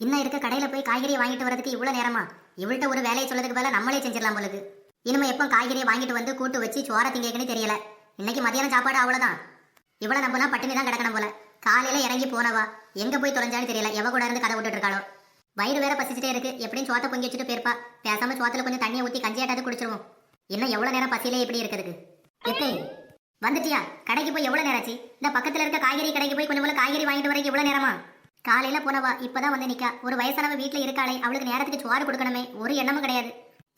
இன்னும் இருக்க கடையில போய் காய்கறியை வாங்கிட்டு வரதுக்கு இவ்வளவு நேரமா? இவள்கிட்ட ஒரு வேலையை சொல்லதுக்கு பதிலாக நம்மளே செஞ்சிடலாம் போலுக்கு இனிமே எப்போ காய்கறியை வாங்கிட்டு வந்து கூட்டு வச்சு சோற திங்கன்னு தெரியல. இன்னைக்கு மதியானம் சாப்பாடு அவ்வளவுதான். இவ்வளவு நம்பனா பட்டினி தான் கிடக்கணும் போல. காலையில இறங்கி போனவா? எங்க போய் தொலைஞ்சான்னு தெரியல. எவ கூட இருந்து கதை விட்டுட்டு இருக்காளோ? வயிறு வேற பசிச்சுட்டே இருக்கு. எப்படியும் சோத்தை பொங்கி வச்சுட்டு போயிருப்பா. பேசாம சோத்துல கொஞ்சம் தண்ணியை ஊத்தி கஞ்சியாட்டாவது குடிச்சிருவோம். இன்னும் எவ்வளவு நேரம் பசியிலே இப்படி இருக்கிறதுக்கு? எத்தே வந்துட்டியா? கடைக்கு போய் எவ்வளவு நேரம் ஆச்சு? இந்த பக்கத்துல இருக்க காய்கறி கடைக்கு போய் கொஞ்சம் போல காய்கறி வாங்கிட்டு வரைக்கும் இவ்வளவு நேரமா? காலையில போனவா இப்பதான் வந்து நிக்கா. ஒரு வயசானவ வீட்டுல இருக்காளே அவளுக்கு நேரத்துக்கு சோறு கொடுக்கணுமே ஒரு எண்ணமும் கிடையாது.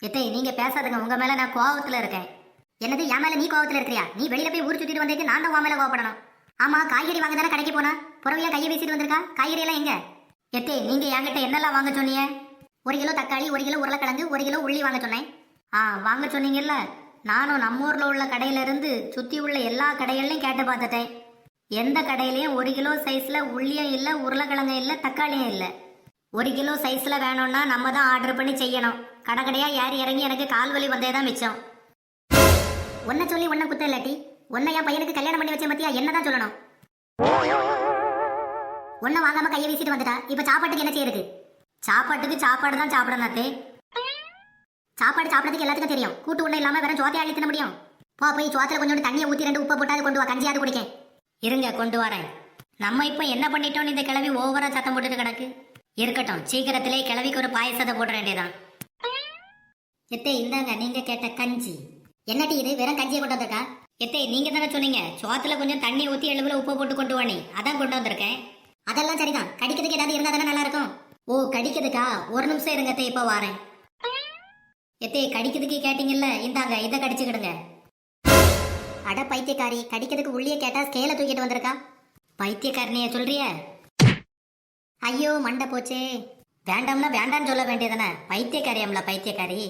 எத்தே நீங்க பேசாதுங்க உங்க மேல நான் கோவத்துல இருக்கேன். என்னது என் மேல நீ கோவத்துல இருக்கிறியா? நீ வெளியில போய் ஊர் சுத்திட்டு வந்ததுக்கு நான் தான் உன் மேல கோவப்படணும். ஆமா காய்கறி வாங்க தானே கடைக்கு போனா? புறவையா கையை வீசிட்டு வந்திருக்கா? காய்கறி எல்லாம் எங்க? எத்தே நீங்க என்கிட்ட என்னெல்லாம் வாங்க சொன்னீங்க? ஒரு கிலோ தக்காளி ஒரு கிலோ உருளைக்கிழங்கு ஒரு கிலோ உள்ளி வாங்க சொன்னேன். ஆ வாங்க சொன்னீங்கல்ல? நானும் நம்ம ஊர்ல உள்ள கடையில இருந்து சுத்தி உள்ள எல்லா கடைகள்லையும் கேட்டு பார்த்துட்டேன். எந்த கடையிலயும் ஒரு கிலோ சைஸ்ல உள்ளியும் இல்ல உருளைக்கிழங்கு இல்ல தக்காளியும் இல்ல. ஒரு கிலோ சைஸ்ல வேணும்னா நம்ம தான் ஆர்டர் பண்ணி செய்யணும். கடை கடையாக ஏறி இறங்கி எனக்கு கால் வலி வந்தே தான் மிச்சம். ஒன்றை சொல்லி ஒன்றை குத்த இல்லாட்டி உன்னை என் பையனுக்கு கல்யாணம் பண்ணி வச்ச பத்தியா? என்னதான் சொல்லணும்? ஒன்னும் வாங்காம கையை வீசிட்டு வந்துட்டா? இப்ப சாப்பாட்டுக்கு என்ன செய்யறது? சாப்பாட்டுக்கு சாப்பாடு தான் சாப்பிடணும் அத்தே. சாப்பாடு சாப்பிடறதுக்கு எல்லாத்துக்கும் தெரியும். கூட்டு உண்டை இல்லாம வெறும் சோத்தையா அள்ளி முடியும். போ போய் சோத்துல கொஞ்சோண்டு தண்ணியை ஊத்தி ரெண்டு உப்பை போட்டாது கொண்டு வா. கஞ்சியாவது குடிக்கேன். இருங்க கொண்டு வரேன். நம்ம இப்ப என்ன பண்ணிட்டோம்னு இந்த கிளவி ஓவரா சத்தம் போட்டுட்டு கிடக்கு. இருக்கட்டும் சீக்கிரத்திலே கிளவிக்கு ஒரு பாயசத்தை போட வேண்டியதான் எத்தே இந்தாங்க நீங்க கேட்ட கஞ்சி. என்னடி இது வெறும் கஞ்சியை கொண்டு வந்திருக்கா? எத்தே நீங்க தானே சொன்னீங்க சோத்துல கொஞ்சம் தண்ணி ஊத்தி எழுவுல உப்பு போட்டு கொண்டு வாணி. அதான் கொண்டு வந்திருக்கேன். அதெல்லாம் சரிதான். கடிக்கிறதுக்கு ஏதாவது இருந்தா தானே நல்லா இருக்கும் ஓ கடிக்கிறதுக்கா? ஒரு நிமிஷம் இருங்க அத்தை இப்போ வாரேன். எத்தே கடிக்கிறதுக்கு கேட்டீங்கல்ல இந்தாங்க இதை கடிச்சுக்கிடுங்க. அட பைத்தியக்காரி கடிக்கிறதுக்கு உள்ளே கேட்டா ஸ்கேல தூக்கிட்டு வந்திருக்கா? பைத்தியக்காரனிய சொல்றிய? ஐயோ மண்டை போச்சே. வேண்டாம்னா வேண்டாம்னு சொல்ல வேண்டியதானே பைத்தியக்காரியாம்ல பைத்தியக்காரி.